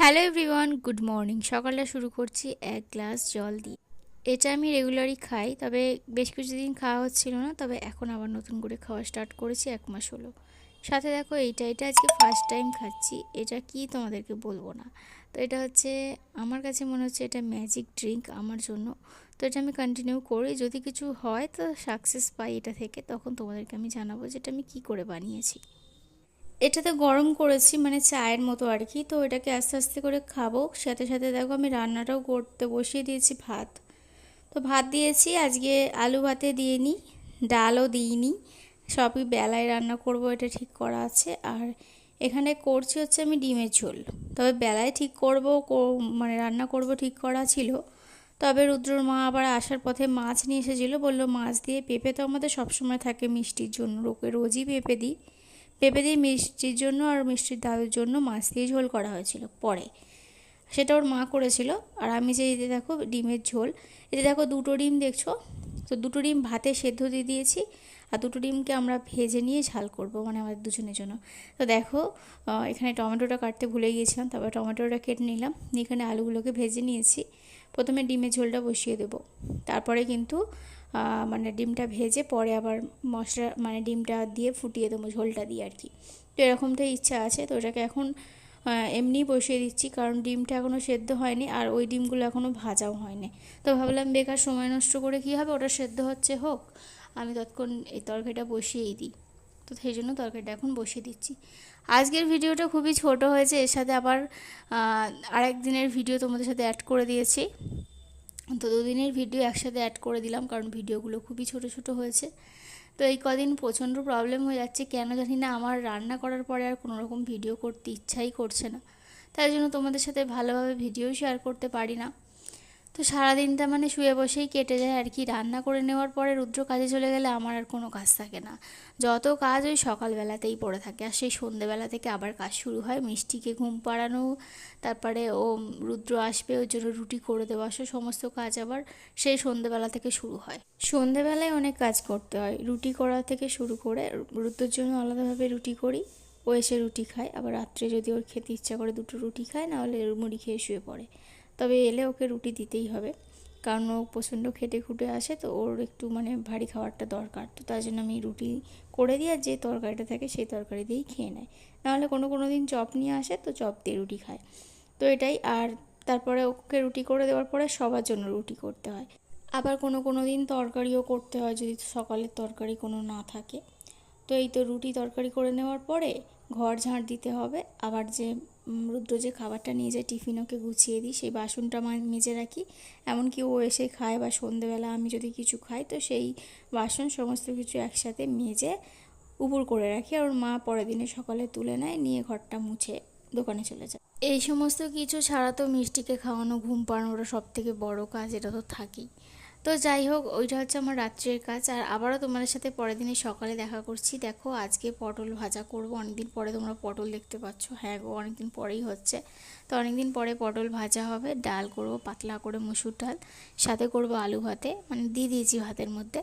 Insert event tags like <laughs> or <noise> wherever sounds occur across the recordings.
Hello everyone, good morning. সকালটা শুরু করছি এক গ্লাস জল দিয়ে। এটা আমি রেগুলারই খাই, তবে বেশ কিছুদিন খাওয়া হচ্ছিল না, তবে এখন আবার নতুন করে খাওয়া স্টার্ট করেছি এক মাস হলো। সাথে দেখো, এইটা এটা আজকে ফার্স্ট টাইম খাচ্ছি, এটা কি তোমাদেরকে বলব না। তো এটা হচ্ছে, আমার কাছে মনে হচ্ছে এটা ম্যাজিক ড্রিঙ্ক আমার জন্য। তো এটা আমি কন্টিনিউ করি, যদি কিছু হয় তো সাকসেস পাই এটা থেকে, তখন তোমাদেরকে আমি জানাব যে এটা আমি কী করে বানিয়েছি। এটাতে গরম করেছি মানে চায়ের মতো আর কি তো এটাকে আস্তে আস্তে করে খাব। সাথে সাথে দেখো আমি রান্নাটাও করতে বসিয়ে দিয়েছি ভাত। তো ভাত দিয়েছি, আজকে আলু ভাতে দিয়ে নিই ডালও দিইনি। সবই বেলায় রান্না করব, এটা ঠিক করা আছে। আর এখানে করছি হচ্ছে আমি ডিমের ঝোল। তবে বেলায় ঠিক করব মানে রান্না করব ঠিক করা ছিল। তবে রুদ্রর মা আবার আসার পথে মাছ নিয়ে এসেছিল, বলল মাছ দিয়ে পেঁপে তো আমাদের সবসময় থাকে মিষ্টির জন্য। রোকে রোজই পেঁপে দিই। পেঁপে দিয়ে মিষ্টির জন্য আর মিষ্টির দাদুর জন্য মাছ দিয়ে ঝোল করা হয়েছিল পরে। সেটা ওর মা করেছিল। আর আমি যে এই দেখো ডিমের ঝোল, এতে দেখো দুটো ডিম দেখছ? তো দুটো ডিম ভাতে সেদ্ধ দিয়ে দিয়েছি আর দুটো ডিমকে আমরা ভেজে নিয়ে ঝাল করব মানে আমাদের দুজনের জন্য। তো দেখো এখানে টমেটোটা কাটতে ভুলে গিয়েছিলাম, তারপর টমেটোটা কেটে নিলাম এখানে আলুগুলোকে ভেজে নিয়েছি। প্রথমে ডিমের ঝোলটা বসিয়ে দেবো। তারপরে কিন্তু মানে ডিমটা ভেজে পরে আবার মশলা মানে ডিমটা দিয়ে ফুটিয়ে দেবো ঝোলটা দিয়ে আর কি। তো এরকমটাই ইচ্ছা আছে, তো ওটাকে এখন এমনি বসিয়ে দিচ্ছি কারণ ডিমটা এখনও সেদ্ধ হয়নি আর ওই ডিমগুলো এখনও ভাজাও হয়নি। তো ভাবলাম বেকার সময় নষ্ট করে কী হবে? ওটা সেদ্ধ হচ্ছে হোক, আমি তৎক্ষণ এই তরকারিটা বসিয়েই দিই। তো সেই জন্য তরকারিটা এখন বসিয়ে দিচ্ছি। আজকের ভিডিওটা খুবই ছোট হয়েছে, এর সাথে আবার আরেক দিনের ভিডিও তোমাদের সাথে অ্যাড করে দিয়েছি। তো দুদিনের ভিডিও একসাথে অ্যাড করে দিলাম, কারণ ভিডিওগুলো খুবই ছোট ছোট হয়েছে। তো এই কদিন প্রচণ্ড প্রবলেম হয়ে যাচ্ছে, কেন জানি না আমার রান্না করার পরে আর কোনো রকম ভিডিও করতে ইচ্ছাই করছে না। তাই জন্য তোমাদের সাথে ভালোভাবে ভিডিও শেয়ার করতে পারি না। তো সারাদিনটা মানে শুয়ে বসেই কেটে যায় আর কি। রান্না করে নেওয়ার পরে রুদ্র কাজে চলে গেলে আমার আর কোনো কাজ থাকে না। যত কাজ ওই সকালবেলাতেই পড়ে থাকে। আর সেই সন্ধেবেলা থেকে আবার কাজ শুরু হয়। মিষ্টিকে ঘুম পাড়ানো, তারপরে ও রুদ্র আসবে, ওর জন্য রুটি করে দেওয়া, সে সমস্ত কাজ আবার সেই সন্ধেবেলা থেকে শুরু হয়। সন্ধেবেলায় অনেক কাজ করতে হয়। রুটি করা থেকে শুরু করে রুদ্রর জন্য আলাদাভাবে রুটি করি। ও এসে রুটি খায়। আবার রাত্রে যদি ওর খেতে ইচ্ছা করে দুটো রুটি খায়, নাহলে মুড়ি খেয়ে শুয়ে পড়ে। তবে এলে ওকে রুটি দিতেই হবে। কারণ ও প্রচণ্ড খেটে খুঁটে আসে, তো ওর একটু মানে ভারী খাবারটা দরকার। তো তার জন্য আমি রুটি করে আর যে তরকারিটা থাকে সেই তরকারি দিয়েই খেয়ে নেয়। নাহলে কোনো কোনো দিন চপ নিয়ে আসে, তো চপ দিয়ে রুটি খায়। তো এটাই, আর তারপরে ওকে রুটি করে দেওয়ার পরে সবার জন্য রুটি করতে হয়। আবার কোনো কোনো দিন তরকারিও করতে হয় যদি সকালের তরকারি কোনো না থাকে। তো এই তো রুটি তরকারি করে নেওয়ার পরে ঘর ঝাঁট দিতে হবে। আবার যে রুদ্র যে খাবারটা নিয়ে যায় টিফিন ওকে গুছিয়ে দিই, সেই বাসনটা মেজে রাখি। এমনকি ও এসে খায় বা সন্ধেবেলা আমি যদি কিছু খাই, তো সেই বাসন সমস্ত কিছু একসাথে মেজে উপর করে রাখি আর ওর মা পরের দিনে সকালে তুলে নেয়, নিয়ে ঘরটা মুছে দোকানে চলে যায়। এই সমস্ত কিছু ছাড়া তো মিষ্টিকে খাওয়ানো, ঘুম পাড়ানোটা সব থেকে বড়ো কাজ, এটা তো থাকেই। তো যাই হোক, ওইটা হচ্ছে আমার রাত্রের কাজ। আর আবারও তোমাদের সাথে পরের দিনে সকালে দেখা করছি। দেখো, আজকে পটল ভাজা করব। অনেকদিন পরে তোমরা পটল দেখতে পাচ্ছ। হ্যাঁ গো, অনেকদিন পরেই হচ্ছে। তো অনেকদিন পরে পটল ভাজা হবে। ডাল করব, পাতলা করে মুসুর ডাল। সাথে করব আলু ভাতে মানে দিয়ে দিয়েছি ভাতের মধ্যে।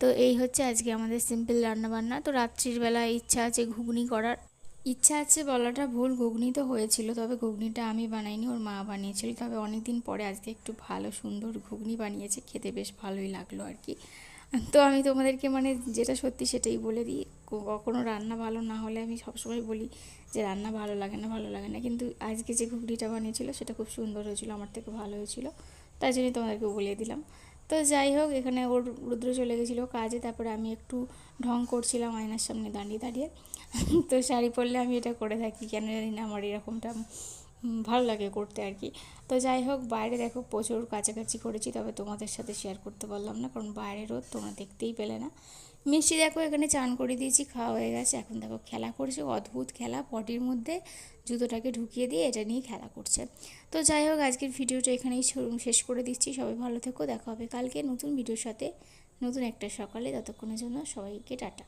তো এই হচ্ছে আজকে আমাদের সিম্পল রান্নাবান্না। তো রাত্রির বেলা ইচ্ছা আছে ঘুগনি করার। ইচ্ছা আছে বলাটা ভুল, ঘুগনি তো হয়েছিল, তবে ঘুগনিটা আমি বানাইনি, ওর মা বানিয়েছিল, তবে অনেক দিন পরে আজকে একটু ভালো, সুন্দর ঘুগনি বানিয়েছে, খেতে বেশ ভালোই লাগল আর কি। তো আমি তোমাদেরকে মানে যেটা সত্যি সেটাই বলে দিই কখনো রান্না ভালো না হলে আমি সবসময় বলি যে রান্না ভালো লাগে না, ভালো লাগে না, কিন্তু আজকে যে ঘুগনিটা বানিয়েছিল সেটা খুব সুন্দর হয়েছিল, আমার থেকে ভালো হয়েছিল, তাই জন্যই তোমাদেরকে বলে দিলাম। তো যাই হোক, এখানে ওর রুদ্র চলে গেছিল কাজে, তারপরে আমি একটু ঢং করছিলাম আয়নার সামনে দাঁড়িয়ে দাঁড়িয়ে। <laughs> তো শাড়ি পরলে আমি এটা করে থাকি, কেন জানি না আমার এরকমটা ভালো লাগে করতে আর কি। তো যাই হোক, বাইরে দেখো প্রচুর কাছাকাছি করেছি, তবে তোমাদের সাথে শেয়ার করতে পারলাম না, কারণ বাইরে রোদ তোমরা দেখতেই পেলে না। মিষ্টি দেখো, এখানে চান করে দিয়েছি, খাওয়া হয়ে গেছে। এখন দেখো খেলা করছে, অদ্ভুত খেলা পটির মধ্যে জুতোটাকে ঢুকিয়ে দিয়ে এটা নিয়ে খেলা করছে। তো যাই হোক, আজকের ভিডিওটা এখানেই শেষ করে দিচ্ছি। সবাই ভালো থেকো, দেখা হবে কালকে নতুন ভিডিওর সাথে। নতুন একটা সকালে, ততক্ষণের জন্য সবাইকে টাটা।